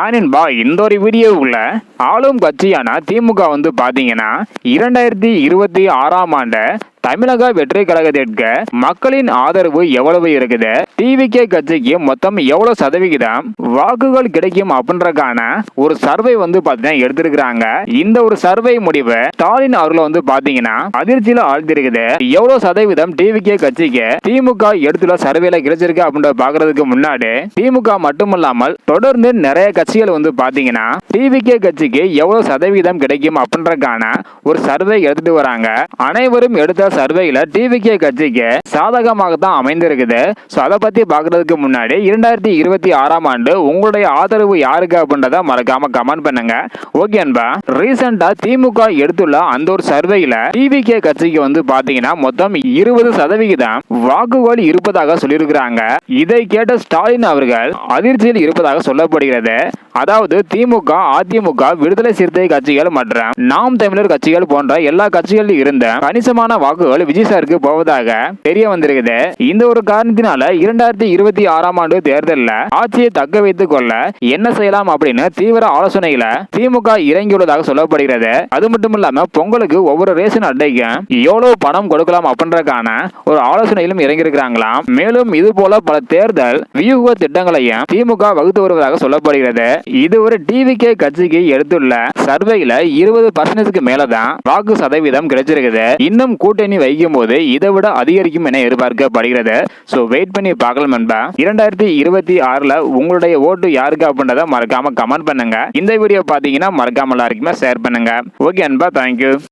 ஹானின்பா இந்த ஒரு வீடியோவுல ஆளும் கட்சியான திமுக வந்து பாத்தீங்கன்னா இரண்டாயிரத்தி இருபத்தி ஆறாம் ஆண்டு தமிழக வெற்றி கழகத்திற்கு மக்களின் ஆதரவு எவ்வளவு இருக்குது? டிவிகே கட்சிக்கு மொத்தம் எவ்வளவு சதவிகிதம்? வாக்குகள் கிடைக்கும் அப்படின்றக்கான ஒரு சர்வே வந்து பாத்தீங்கன்னா எடுத்திருக்கிறாங்க. இந்த ஒரு சர்வே முடிவு ஸ்டாலின் அவர்கள் வந்து பாத்தீங்கன்னா அதிர்ச்சியில ஆழ்த்திருக்குது. எவ்வளவு சதவீதம் டிவிகே கட்சிக்கு திமுக எடுத்துள்ள சர்வேல கிடைச்சிருக்கு அப்படின்ற பாக்குறதுக்கு முன்னாடி திமுக மட்டுமல்லாமல் தொடர்ந்து நிறைய கட்சிகள் வந்து பாத்தீங்கன்னா டிவிகே கட்சிக்கு எவ்வளவு சதவீதம் கிடைக்கும் அப்படின்றக்கான ஒரு சர்வே எடுத்துட்டு வராங்க. அனைவரும் எடுத்த சர்வேல டிவிகே கட்சிக்கு சாதகமாக தான் அமைந்திருக்குது. ஸோ அதை பத்தி பாக்குறதுக்கு முன்னாடி இரண்டாயிரத்தி இருபத்தி ஆறாம் ஆண்டு உங்களுடைய ஆதரவு யாருக்கு அப்படின்றத மறக்காம கமெண்ட் பண்ணுங்க. ஓகே அன்பா ரீசெண்டா திமுக எடுத்துள்ள அந்த ஒரு சர்வேல டிவிகே கட்சிக்கு வந்து பாத்தீங்கன்னா மொத்தம் இருபது சதவிகிதம் வாக்குகள் இருப்பதாக சொல்லியிருக்கிறாங்க. இதை கேட்ட ஸ்டாலின் அவர்கள் அதிர்ச்சியில் இருப்பதாக சொல்லப்படுகிறது. அதாவது திமுக அதிமுக விடுதலை சிறுத்தை கட்சிகள் மற்றும் நாம் தமிழர் கட்சிகள் போன்ற எல்லா கட்சிகளிலும் இருந்த கணிசமான வாக்குகள் விஜய் சாருக்கு போவதாக தெரிய வந்திருக்குது. இந்த ஒரு காரணத்தினால இரண்டாயிரத்தி இருபத்தி ஆறாம் ஆண்டு தேர்தலில் ஆட்சியை தக்க வைத்துக் கொள்ள என்ன செய்யலாம் அப்படின்னு தீவிர ஆலோசனையில திமுக இறங்கியுள்ளதாக சொல்லப்படுகிறது. அது மட்டும் இல்லாம பொங்கலுக்கு ஒவ்வொரு ரேஷன் அட்டைக்கும் எவ்வளவு பணம் கொடுக்கலாம் அப்படின்றக்கான ஒரு ஆலோசனையிலும் இறங்கியிருக்கிறாங்களாம். மேலும் இது போல பல தேர்தல் வியூக திட்டங்களையும் திமுக வகுத்து வருவதாக சொல்லப்படுகிறது. இது ஒரு டிவிகே கட்சிக்கு எடுத்துள்ள சர்வேல இருபது பர்சன்டேஜ்க்கு மேலதான் வாக்கு சதவீதம் கிடைச்சிருக்குது. இன்னும் கூட்டணி வைக்கும் போது இதை விட அதிகரிக்கும் என எதிர்பார்க்கப்படுகிறது. ஸோ வெயிட் பண்ணி பார்க்கலாம் நண்பா. இரண்டாயிரத்தி இருபத்தி ஆறுல உங்களுடைய ஓட்டு யாருக்கு அப்படின்றத மறக்காம கமெண்ட் பண்ணுங்க. இந்த வீடியோ பார்த்தீங்கன்னா மறக்காம எல்லாருக்குமே ஷேர் பண்ணுங்க. ஓகே அன்பா தேங்க்யூ